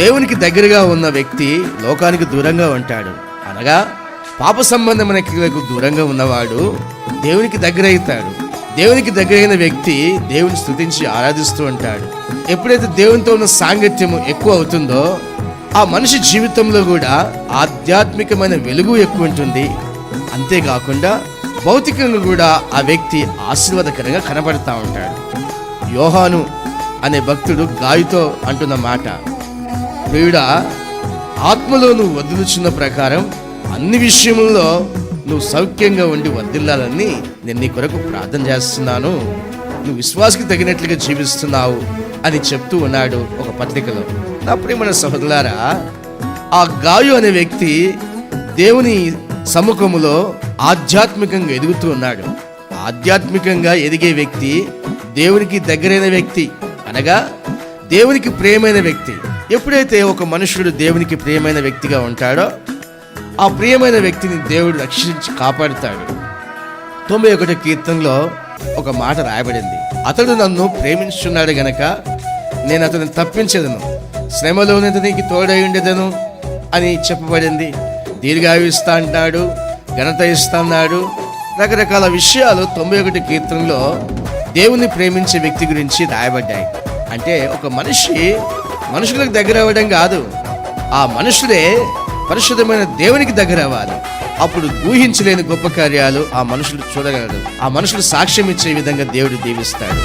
దేవునికి దగ్గరగా ఉన్న వ్యక్తి లోకానికి దూరంగా ఉంటాడు. అనగా పాప సంబంధమైన క్రియలకు దూరంగా ఉన్నవాడు దేవునికి దగ్గరవుతాడు దేవునికి దగ్గరైన వ్యక్తి దేవుని స్తుతించి ఆరాధిస్తూ ఉంటాడు. ఎప్పుడైతే దేవునితో ఉన్న సాంగత్యము ఎక్కువ అవుతుందో ఆ మనిషి జీవితంలో కూడా ఆధ్యాత్మికమైన వెలుగు ఎక్కువ ఉంటుంది. అంతేకాకుండా భౌతికంగా కూడా ఆ వ్యక్తి ఆశీర్వాదకరంగా కనబడతా ఉంటాడు. యోహాను అనే భక్తుడు గాయతో అంటున్న మాట ప్రియుడా ఆత్మలో నువ్వు వదిలుచున్న ప్రకారం అన్ని విషయముల్లో నువ్వు సౌఖ్యంగా ఉండి వర్దిల్లాలని నేను నీ కొరకు ప్రార్థన చేస్తున్నాను. నువ్వు విశ్వాసకి తగినట్లుగా జీవిస్తున్నావు అని చెప్తూ ఉన్నాడు ఒక పత్రికలో. నా ప్రియమైన సహోదరులారా ఆ గాయు అనే వ్యక్తి దేవుని సముఖములో ఆధ్యాత్మికంగా ఎదుగుతూ ఉన్నాడు. ఆధ్యాత్మికంగా ఎదిగే వ్యక్తి దేవునికి దగ్గరైన వ్యక్తి అనగా దేవునికి ప్రేమైన వ్యక్తి. ఎప్పుడైతే ఒక మనుషుడు దేవునికి ప్రియమైన వ్యక్తిగా ఉంటాడో ఆ ప్రియమైన వ్యక్తిని దేవుడు రక్షించి కాపాడుతాడు. తొంభై ఒకటి కీర్తనలో ఒక మాట రాయబడింది. అతడు నన్ను ప్రేమించున్నాడు గనక నేను అతను తప్పించదను. శ్రమలోనే అతనికి తోడై ఉండేదను అని చెప్పబడింది. దీర్ఘాయు ఇస్తా అంటాడు ఘనత ఇస్తాడు రకరకాల విషయాలు తొంభై ఒకటి కీర్తనలో దేవుని ప్రేమించే వ్యక్తి గురించి రాయబడ్డాయి. అంటే ఒక మనిషి మనుషులకు దగ్గర అవ్వడం కాదు. ఆ మనుషులే పరిశుద్ధమైన దేవునికి దగ్గర అవ్వాలి అప్పుడు ఊహించలేని గొప్ప కార్యాలు ఆ మనుషులు చూడగలరు. ఆ మనుషులు సాక్ష్యం ఇచ్చే విధంగా దేవుడు దీవిస్తాడు.